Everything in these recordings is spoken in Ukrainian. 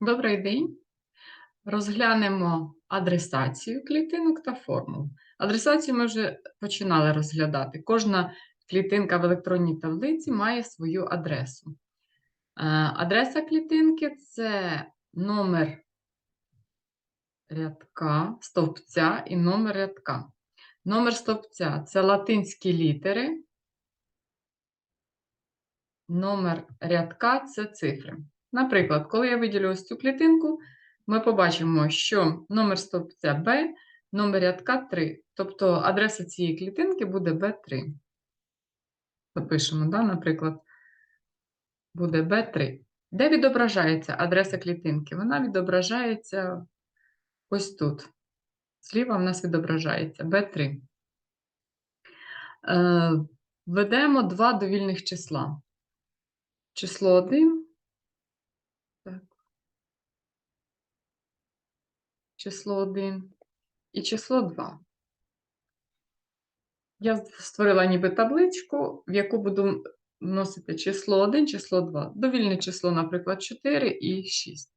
Добрий день. Розглянемо адресацію клітинок та формул. Адресацію ми вже починали розглядати. Кожна клітинка в електронній таблиці має свою адресу. Е, Адреса клітинки це номер рядка, стовпця і номер рядка. Номер стовпця це латинські літери. Номер рядка це цифри. Наприклад, коли я виділю ось цю клітинку, ми побачимо, що номер стовпця B, номер рядка 3. Тобто адреса цієї клітинки буде B3. Запишемо, да? наприклад, буде B3. Де відображається адреса клітинки? Вона відображається ось тут. Зліва в нас відображається B3. Е, Введемо два довільних числа. Число 1. Число 1 і число 2. Я створила ніби табличку, в яку буду вносити число 1, число 2. Довільне число, наприклад, 4 і 6.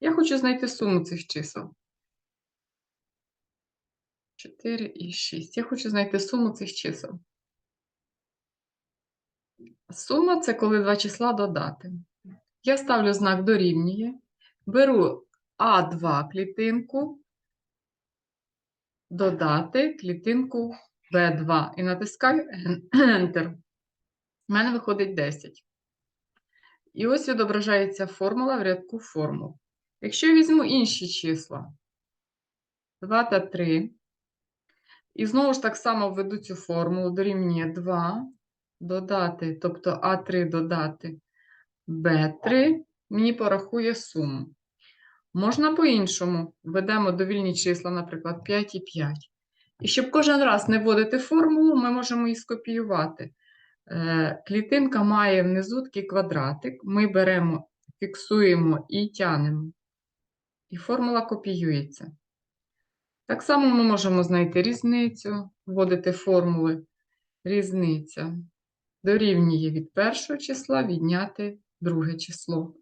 Я хочу знайти суму цих чисел. 4 і 6. Я хочу знайти суму цих чисел. Сума це коли два числа додати. Я ставлю знак дорівнює, беру А2 клітинку, додати клітинку Б2 і натискаю Enter. У мене виходить 10. І ось відображається формула в рядку формул. Якщо я візьму інші числа 2 та 3, і знову ж так само введу цю формулу, дорівнює 2, додати, тобто А3 додати Б3, мені порахує суму. Можна по-іншому. Введемо довільні числа, наприклад, 5 і 5. І щоб кожен раз не вводити формулу, ми можемо її скопіювати. Е, Клітинка має внизу такий квадратик. Ми беремо, фіксуємо і тянемо. І формула копіюється. Так само ми можемо знайти різницю, вводити формули. Різниця дорівнює від першого числа відняти друге число.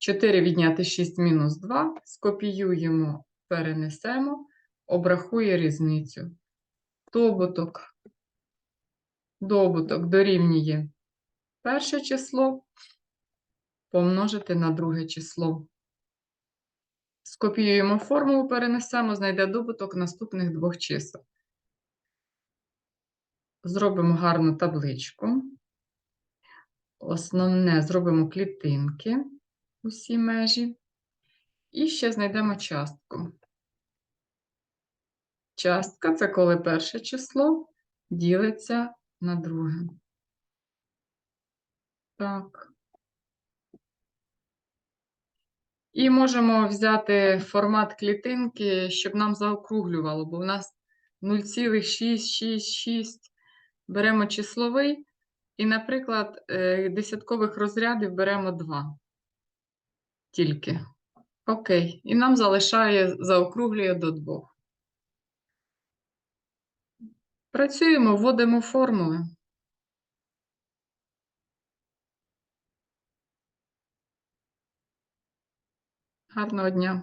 4 відняти 6 мінус 2, скопіюємо, перенесемо, обрахує різницю. Добуток. Добуток дорівнює перше число помножити на друге число. Скопіюємо формулу, перенесемо, знайде добуток наступних двох чисел. Зробимо гарну табличку. Основне зробимо клітинки усі межі. І ще знайдемо частку. Частка це коли перше число ділиться на друге. Так. І можемо взяти формат клітинки, щоб нам заокруглювало, бо у нас 0,666. Беремо числовий, і, наприклад, е, десяткових розрядів беремо 2 тільки. Окей. І нам залишає, заокруглює до двох. Працюємо, вводимо формули. Гарного дня!